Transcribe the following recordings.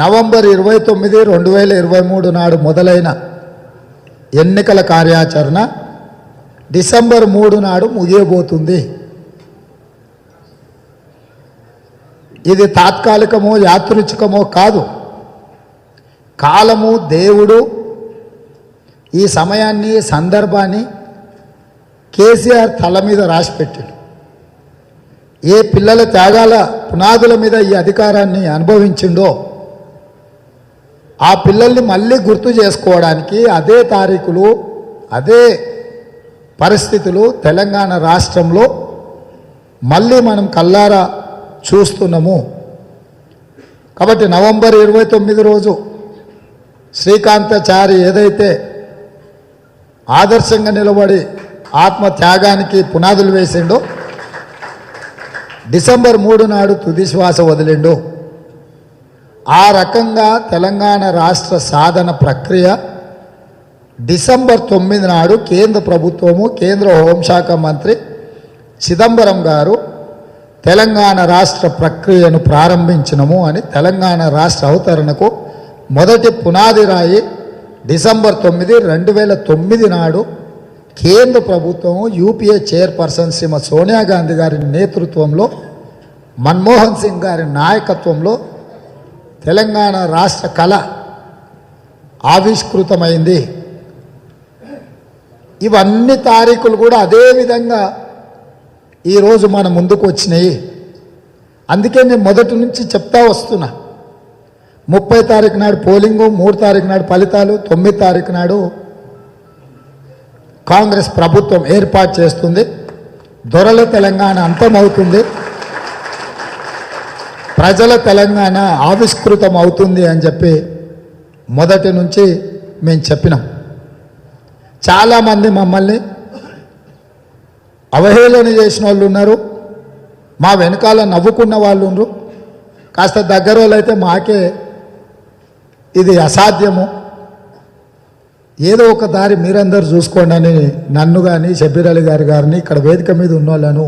November ఇరవై తొమ్మిది రెండు వేల ఇరవై మూడు నాడు మొదలైన ఎన్నికల కార్యాచరణ డిసెంబర్ మూడు నాడు ముగియబోతుంది. ఇది తాత్కాలికమో యాదృచ్ఛికమో కాదు. కాలము దేవుడు ఈ సమయాన్ని సందర్భాన్ని కేసీఆర్ తల మీద రాసిపెట్టాడు. ఏ పిల్లల త్యాగాల పునాదుల మీద ఈ అధికారాన్ని అనుభవించిండో ఆ పిల్లల్ని మళ్ళీ గుర్తు చేసుకోవడానికి అదే తారీఖులు అదే పరిస్థితులు తెలంగాణ రాష్ట్రంలో మళ్ళీ మనం కల్లారా చూస్తున్నాము. కాబట్టి నవంబర్ ఇరవై తొమ్మిది రోజు శ్రీకాంతాచారి ఏదైతే ఆదర్శంగా నిలబడి ఆత్మ త్యాగానికి పునాదులు వేసిండో డిసెంబర్ మూడు నాడు తుది శ్వాస వదిలిండు. ఆ రకంగా తెలంగాణ రాష్ట్ర సాధన ప్రక్రియ డిసెంబర్ తొమ్మిది నాడు కేంద్ర ప్రభుత్వము కేంద్ర హోంశాఖ మంత్రి చిదంబరం గారు తెలంగాణ రాష్ట్ర ప్రక్రియను ప్రారంభించినము అని తెలంగాణ రాష్ట్ర అవతరణకు మొదటి పునాది రాయి డిసెంబర్ తొమ్మిది రెండు వేల తొమ్మిది నాడు కేంద్ర ప్రభుత్వం యూపీఏ చైర్పర్సన్ శ్రీమతి సోనియా గాంధీ గారి నేతృత్వంలో మన్మోహన్ సింగ్ గారి నాయకత్వంలో తెలంగాణ రాష్ట్ర కళ ఆవిష్కృతమైంది. ఇవన్నీ తారీఖులు కూడా అదే విధంగా ఈరోజు మన ముందుకు వచ్చినాయి. అందుకే నేను మొదటి నుంచి చెప్తా వస్తున్నా. ముప్పై తారీఖు నాడు పోలింగు మూడు తారీఖు నాడు ఫలితాలు తొమ్మిది తారీఖు నాడు కాంగ్రెస్ ప్రభుత్వం ఏర్పాటు చేస్తుంది. దొరల తెలంగాణ అంతమవుతుంది. ప్రజల తెలంగాణ ఆవిష్కృతం అవుతుంది అని చెప్పి మొదటి నుంచి మేము చెప్పినాం. చాలామంది మమ్మల్ని అవహేళన చేసిన వాళ్ళు ఉన్నారు. మా వెనకాల నవ్వుకున్న వాళ్ళు ఉన్నారు. కాస్త దగ్గర వాళ్ళు అయితే మాకే ఇది అసాధ్యము. ఏదో ఒక దారి మీరందరూ చూసుకోండి అని నన్ను కానీ షబీర్ అలీ గారు గారిని ఇక్కడ వేదిక మీద ఉన్న వాళ్ళను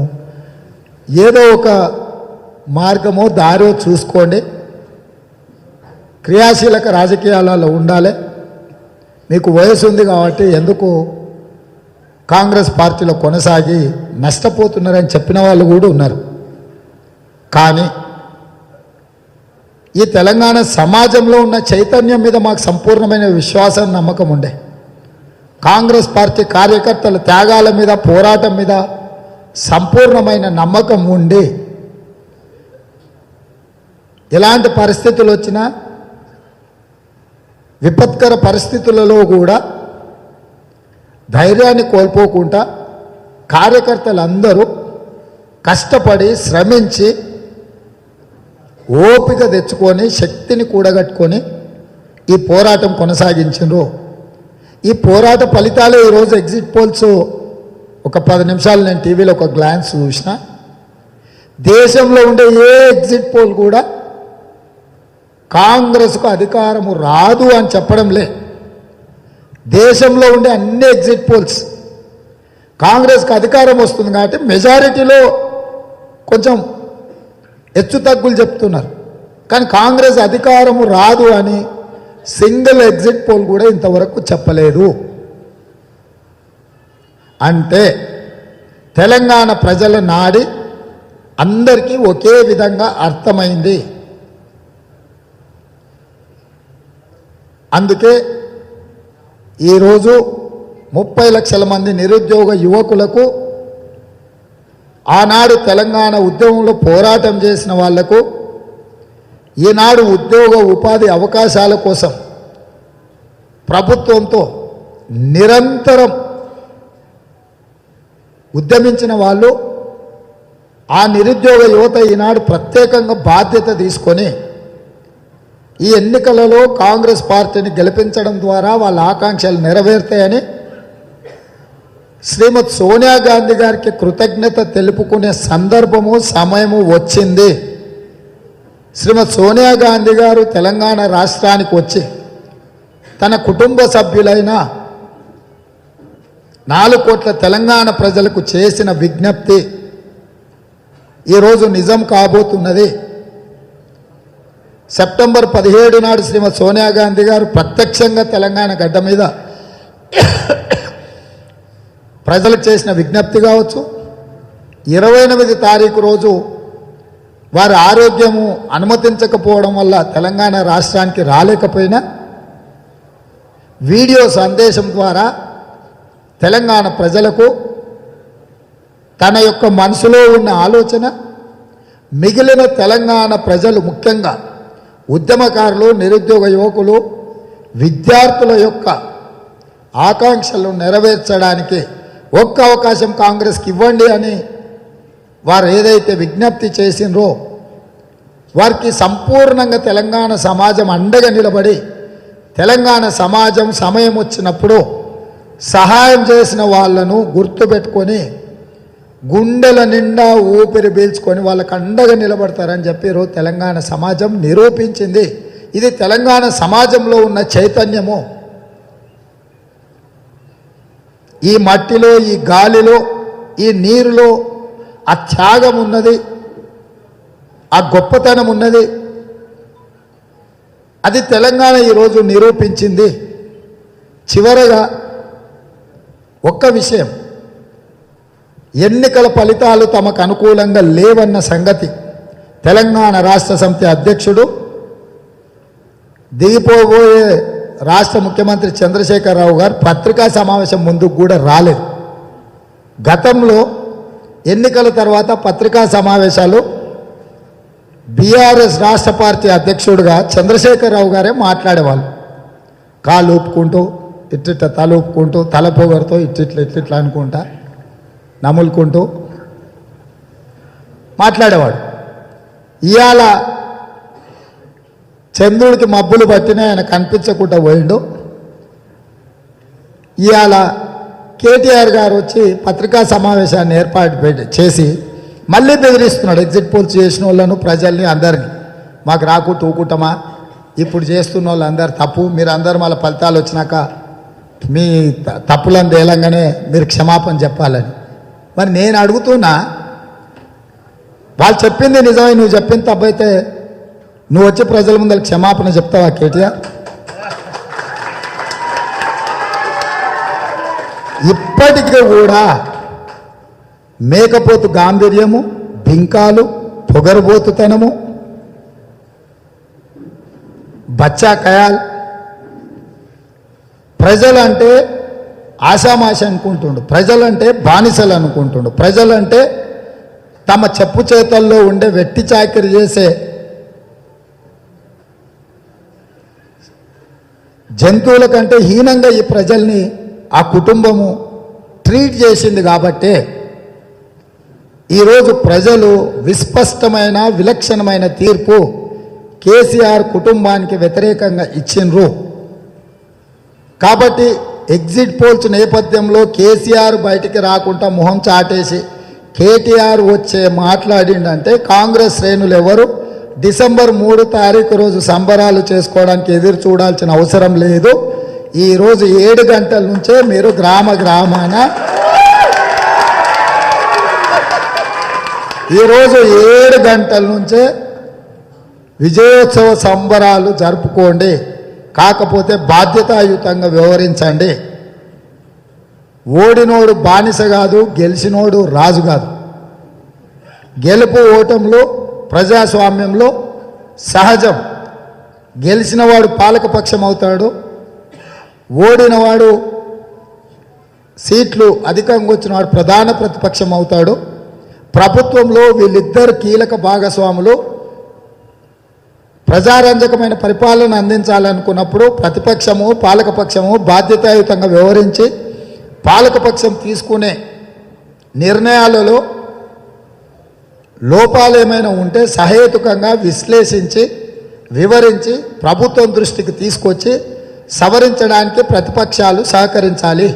ఏదో ఒక మార్గమో దారో చూసుకోండి. క్రియాశీలక రాజకీయాలలో ఉండాలి. మీకు వయసు ఉంది కాబట్టి ఎందుకు కాంగ్రెస్ పార్టీలో కొనసాగి నష్టపోతున్నారని చెప్పిన వాళ్ళు కూడా ఉన్నారు. కానీ ఈ తెలంగాణ సమాజంలో ఉన్న చైతన్యం మీద మాకు సంపూర్ణమైన విశ్వాసం నమ్మకం ఉండే. కాంగ్రెస్ పార్టీ కార్యకర్తల త్యాగాల మీద పోరాటం మీద సంపూర్ణమైన నమ్మకం ఉండి ఎలాంటి పరిస్థితులు వచ్చినా విపత్కర పరిస్థితులలో కూడా ధైర్యాన్ని కోల్పోకుండా కార్యకర్తలందరూ కష్టపడి శ్రమించి ఓపిక తెచ్చుకొని శక్తిని కూడగట్టుకొని ఈ పోరాటం కొనసాగించిండ్రు ఈ పోరాట ఫలితాలు ఈరోజు ఎగ్జిట్ పోల్స్ ఒక పది నిమిషాలు నేను టీవీలో ఒక గ్లాన్స్ చూసిన దేశంలో ఉండే ఏ ఎగ్జిట్ పోల్ కూడా కాంగ్రెస్కు అధికారము రాదు అని చెప్పడం లే దేశంలో ఉండే అన్ని ఎగ్జిట్ పోల్స్ కాంగ్రెస్కి అధికారం వస్తుంది కాబట్టి మెజారిటీలో కొంచెం హెచ్చు తగ్గులు చెప్తున్నారు. కానీ కాంగ్రెస్ అధికారము రాదు అని సింగిల్ ఎగ్జిట్ పోల్ కూడా ఇంతవరకు చెప్పలేదు. అంటే తెలంగాణ ప్రజల నాడి అందరికీ ఒకే విధంగా అర్థమైంది. అందుకే ఈరోజు ముప్పై లక్షల మంది నిరుద్యోగ యువకులకు ఆనాడు తెలంగాణ ఉద్యమంలో పోరాటం చేసిన వాళ్ళకు ఈనాడు ఉద్యోగ ఉపాధి అవకాశాల కోసం ప్రభుత్వంతో నిరంతరం ఉద్యమించిన వాళ్ళు ఆ నిరుద్యోగ యువత ఈనాడు ప్రత్యేకంగా బాధ్యత తీసుకొని ఈ ఎన్నికలలో కాంగ్రెస్ పార్టీని గెలిపించడం ద్వారా వాళ్ళ ఆకాంక్షలు నెరవేరుతాయని శ్రీమతి సోనియా గాంధీ గారికి కృతజ్ఞత తెలుపుకునే సందర్భము సమయము వచ్చింది. శ్రీమతి సోనియా గాంధీ గారు తెలంగాణ రాష్ట్రానికి వచ్చి తన కుటుంబ సభ్యులైన నాలుగు కోట్ల తెలంగాణ ప్రజలకు చేసిన విజ్ఞప్తి ఈరోజు నిజం కాబోతున్నది. సెప్టెంబర్ పదిహేడు నాడు శ్రీమతి సోనియా గాంధీ గారు ప్రత్యక్షంగా తెలంగాణ గడ్డ మీద ప్రజలకు చేసిన విజ్ఞప్తి కావచ్చు. ఇరవై ఎనిమిది తారీఖు రోజు వారి ఆరోగ్యము అనుమతించకపోవడం వల్ల తెలంగాణ రాష్ట్రానికి రాలేకపోయినా వీడియో సందేశం ద్వారా తెలంగాణ ప్రజలకు తన యొక్క మనసులో ఉన్న ఆలోచన మిగిలిన తెలంగాణ ప్రజలు ముఖ్యంగా ఉద్యమకారులు నిరుద్యోగ యువకులు విద్యార్థుల యొక్క ఆకాంక్షలు నెరవేర్చడానికి ఒక్క అవకాశం కాంగ్రెస్కి ఇవ్వండి అని వారు ఏదైతే విజ్ఞప్తి చేసినరో వారికి సంపూర్ణంగా తెలంగాణ సమాజం అండగా నిలబడి తెలంగాణ సమాజం సమయం వచ్చినప్పుడు సహాయం చేసిన వాళ్ళను గుర్తుపెట్టుకొని గుండెల నిండా ఊపిరి పీల్చుకొని వాళ్ళకు అండగా నిలబడతారని చెప్పి ఈరోజు తెలంగాణ సమాజం నిరూపించింది. ఇది తెలంగాణ సమాజంలో ఉన్న చైతన్యము. ఈ మట్టిలో ఈ గాలిలో ఈ నీరులో ఆ త్యాగం ఉన్నది ఆ గొప్పతనం ఉన్నది. అది తెలంగాణ ఈరోజు నిరూపించింది. చివరగా ఒక్క విషయం. ఎన్నికల ఫలితాలు తమకు అనుకూలంగా లేవన్న సంగతి. తెలంగాణ రాష్ట్ర సమితి అధ్యక్షుడు దిగిపోబోయే రాష్ట్ర ముఖ్యమంత్రి చంద్రశేఖరరావు గారు పత్రికా సమావేశం ముందుకు కూడా రాలేదు. గతంలో ఎన్నికల తర్వాత పత్రికా సమావేశాలు బీఆర్ఎస్ రాష్ట్ర పార్టీ అధ్యక్షుడిగా చంద్రశేఖరరావు గారే మాట్లాడేవాళ్ళు. కాళ్ళు ఊపుకుంటూ ఇట్టిట్ట తల ఊపుకుంటూ తల పొగరుతో ఇట్టిట్ల ఇట్టిట్లా అనుకుంటా. నములుకుంటూ మాట్లాడేవాడు. ఇవాళ చంద్రుడికి మబ్బులు పట్టినా ఆయన కనిపించకుండా పోయిండు. ఇవాళ కేటీఆర్ గారు వచ్చి పత్రికా సమావేశాన్ని ఏర్పాటు పెట్టి- చేసి మళ్ళీ బెదిరిస్తున్నాడు. ఎగ్జిట్ పోల్స్ చేసిన వాళ్ళను ప్రజల్ని అందరినీ. మాకు రాకు తూకుంటామా? ఇప్పుడు చేస్తున్న వాళ్ళందరు తప్పు. మీరు అందరు మళ్ళీ ఫలితాలు వచ్చినాక మీ తప్పులను తేలంగానే మీరు క్షమాపణ చెప్పాలని. మరి నేను అడుగుతున్నా వాళ్ళు చెప్పింది నిజమే నువ్వు చెప్పింది తప్పైతే నువ్వు వచ్చి ప్రజల ముందర క్షమాపణ చెప్తావా కేటీఆర్? ఇప్పటికీ కూడా మేకపోతు గాంభీర్యము బింకాలు పొగరుబోతుతనము బచ్చా కయాల్ ప్రజలంటే ఆషామాష అనుకుంటుండు. ప్రజలంటే బానిసలు అనుకుంటుండు. ప్రజలంటే తమ చెప్పు చేతల్లో ఉండే వెట్టి చాకరి చేసే జంతువుల కంటే హీనంగా ఈ ప్రజల్ని ఆ కుటుంబము ట్రీట్ చేసింది కాబట్టే ఈరోజు ప్రజలు విస్పష్టమైన విలక్షణమైన తీర్పు కేసీఆర్ కుటుంబానికి వ్యతిరేకంగా ఇచ్చిండ్రు. కాబట్టి ఎగ్జిట్ పోల్స్ నేపథ్యంలో కేసీఆర్ బయటికి రాకుండా మొహం చాటేసి కేటీఆర్ వచ్చే మాట్లాడిండంటే కాంగ్రెస్ శ్రేణులు ఎవరు డిసెంబర్ మూడు తారీఖు రోజు సంబరాలు చేసుకోవడానికి ఎదురు చూడాల్సిన అవసరం లేదు. ఈరోజు ఏడు గంటల నుంచే మీరు గ్రామ గ్రామాన. ఈరోజు ఏడు గంటల నుంచే విజయోత్సవ సంబరాలు జరుపుకోండి. కాకపోతే బాధ్యతాయుతంగా వ్యవహరించండి. ఓడినోడు బానిస కాదు గెలిచినోడు రాజు కాదు. గెలుపు ఓటంలో ప్రజాస్వామ్యంలో సహజం. గెలిచినవాడు పాలకపక్షం అవుతాడు ఓడినవాడు సీట్లు అధికంగా వచ్చినవాడు ప్రధాన ప్రతిపక్షం అవుతాడు ప్రభుత్వంలో వీళ్ళిద్దరు కీలక భాగస్వాములు. ప్రజారంజకమైన పరిపాలన అందించాలనుకున్నప్పుడు ప్రతిపక్షము పాలకపక్షము బాధ్యతాయుతంగా వ్యవహరించి పాలకపక్షం తీసుకునే నిర్ణయాలలో లోపాలు ఏమైనా ఉంటే సహేతుకంగా విశ్లేషించి వివరించి ప్రభుత్వం దృష్టికి తీసుకొచ్చి సవరించడానికి ప్రతిపక్షాలు సహకరించాలి.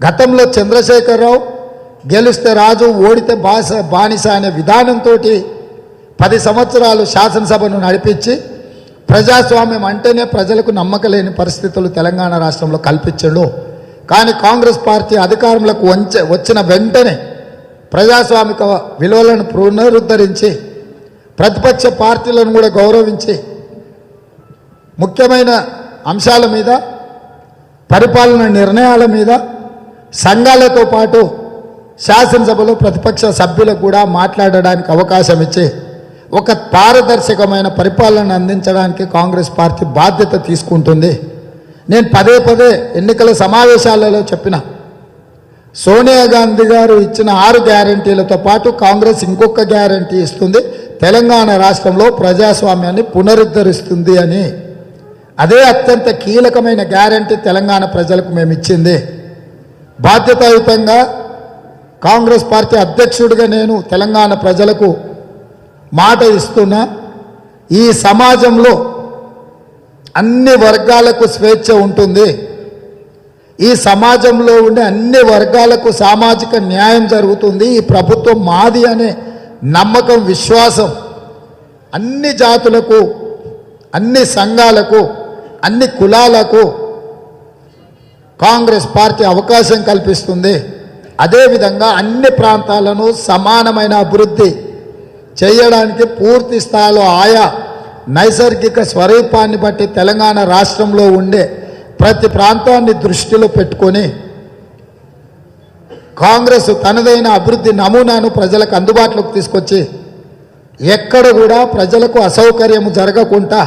గతంలో చంద్రశేఖరరావు గెలిస్తే రాజు ఓడితే బాస బానిస అనే విధానంతో పది సంవత్సరాలు శాసనసభను నడిపించి ప్రజాస్వామ్యం అంటేనే ప్రజలకు నమ్మకలేని పరిస్థితులు తెలంగాణ రాష్ట్రంలో కల్పించడు. కానీ కాంగ్రెస్ పార్టీ అధికారంలోకి వంచ వచ్చిన వెంటనే ప్రజాస్వామిక విలువలను పునరుద్ధరించి ప్రతిపక్ష పార్టీలను కూడా గౌరవించి ముఖ్యమైన అంశాల మీద పరిపాలన నిర్ణయాల మీద సంఘాలతో పాటు శాసనసభలో ప్రతిపక్ష సభ్యులకు కూడా మాట్లాడడానికి అవకాశం ఇచ్చి ఒక పారదర్శకమైన పరిపాలన అందించడానికి కాంగ్రెస్ పార్టీ బాధ్యత తీసుకుంటుంది. నేను పదే పదే ఎన్నికల సమావేశాలలో చెప్పిన సోనియా గాంధీ గారు ఇచ్చిన ఆరు గ్యారంటీలతో పాటు కాంగ్రెస్ ఇంకొక గ్యారంటీ ఇస్తుంది తెలంగాణ రాష్ట్రంలో ప్రజాస్వామ్యాన్ని పునరుద్ధరిస్తుంది అని. అదే అత్యంత కీలకమైన గ్యారంటీ తెలంగాణ ప్రజలకు మేము ఇచ్చింది. బాధ్యతాయుతంగా కాంగ్రెస్ పార్టీ అధ్యక్షుడిగా నేను తెలంగాణ ప్రజలకు మాట ఇస్తున్నా ఈ సమాజంలో అన్ని వర్గాలకు స్వేచ్ఛ ఉంటుంది. ఈ సమాజంలో ఉండే అన్ని వర్గాలకు సామాజిక న్యాయం జరుగుతుంది. ఈ ప్రభుత్వం మాది అనే నమ్మకం విశ్వాసం అన్ని జాతులకు అన్ని సంఘాలకు అన్ని కులాలకు కాంగ్రెస్ పార్టీ అవకాశం కల్పిస్తుంది. అదేవిధంగా అన్ని ప్రాంతాలను సమానమైన అభివృద్ధి చేయడానికి పూర్తి స్థాయిలో ఆయా నైసర్గిక స్వరూపాన్ని బట్టి తెలంగాణ రాష్ట్రంలో ఉండే ప్రతి ప్రాంతాన్ని దృష్టిలో పెట్టుకొని కాంగ్రెస్ తనదైన అభివృద్ధి నమూనాను ప్రజలకు అందుబాటులోకి తీసుకొచ్చి ఎక్కడ కూడా ప్రజలకు అసౌకర్యం జరగకుండా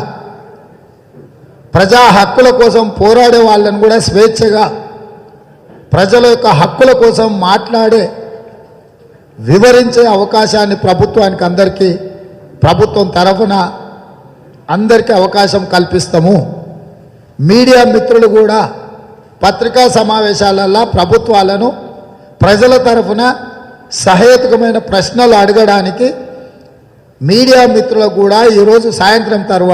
ప్రజా హక్కుల కోసం పోరాడే వాళ్ళని కూడా స్వేచ్ఛగా ప్రజల యొక్క హక్కుల కోసం మాట్లాడే వివరించే అవకాశాన్ని ప్రభుత్వానికి అందరికీ ప్రభుత్వం తరఫున అందరికీ అవకాశం కల్పిస్తాము. మీడియా మిత్రులు కూడా పత్రికా సమావేశాలలో ప్రభుత్వాలను ప్రజల తరఫున సహేతుకమైన ప్రశ్నలు అడగడానికి మీడియా మిత్రులకు కూడా ఈరోజు సాయంత్రం తర్వాత